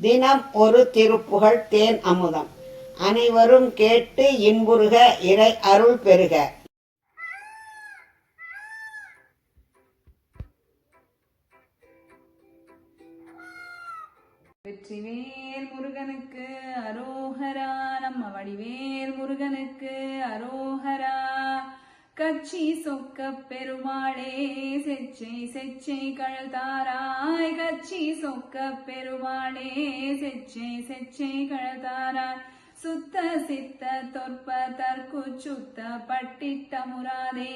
தினம் ஒரு திருப்புகழ் தேன் அமுதம். அனைவரும் கேட்டு இன்புறுக இறை அருள் பெறுக. வெற்றிவேல் முருகனுக்கு அரோகரா நம்ம வடிவேல் கச்சி சொக்க பெருமாளே செச்சை செச்சை கழல்தாராய் கச்சி சொக்க பெருமாளே செச்சை செச்சை கழல்தாராய் சுத்த சித்த தொற்ப தற்கு சுத்த பட்டிட்ட முராதே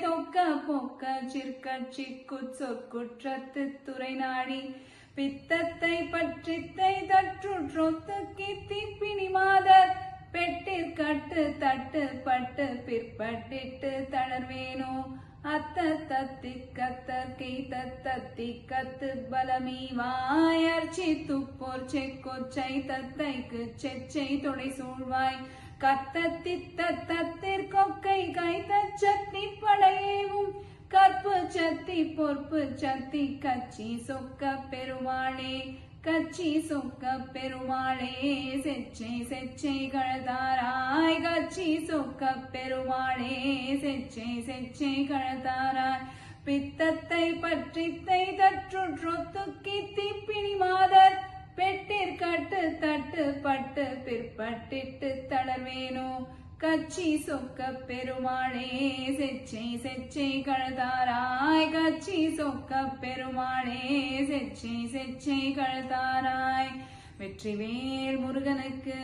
தொக்க பொக்க சிற்க சிக்கு சொற்குற்றத்து துறை நாடி. பித்தத்தை பற்றித்தை தற்றுற்றொத்து கட்டு தட்டு பட்டு பிற்பட்டிட்டு தளர்வேனோ? அத்த தத்தி கத்தற்கை தத்தத்தி கத்து பலமீ வாயர்ச்சி துப்போர் செக்கொச்சை தத்தைக்கு செச்சை தொடை சூழ்வாய். கத்தத்தி தத்திற்கொக்கை கை தச்சத்தி படையேவும். கற்பு சத்தி பொறுப்பு சத்தி கச்சி சொக்க பெருமாளே. கச்சி சொக்க பெருமாளே செச்சை செச்சை கழதாராய். கச்சி சொக்க பெருமாளே செச்சை செச்சை கழதாராய். பித்தத்தை பற்றித்தை தற்றுற்றொத்துக்கி கீர்த்தி மாதர். பெட்டிற்கட்டு தட்டு பட்டு பிற்பட்டிட்டு தளர்வேனோ கச்சி சொக்க பெருமாளே செச்சை செச்சை கழுதாராய். கச்சி சொக்க பெருமாளே செச்சை செச்சை கழுதாராய். வெற்றிவேல் முருகனுக்கு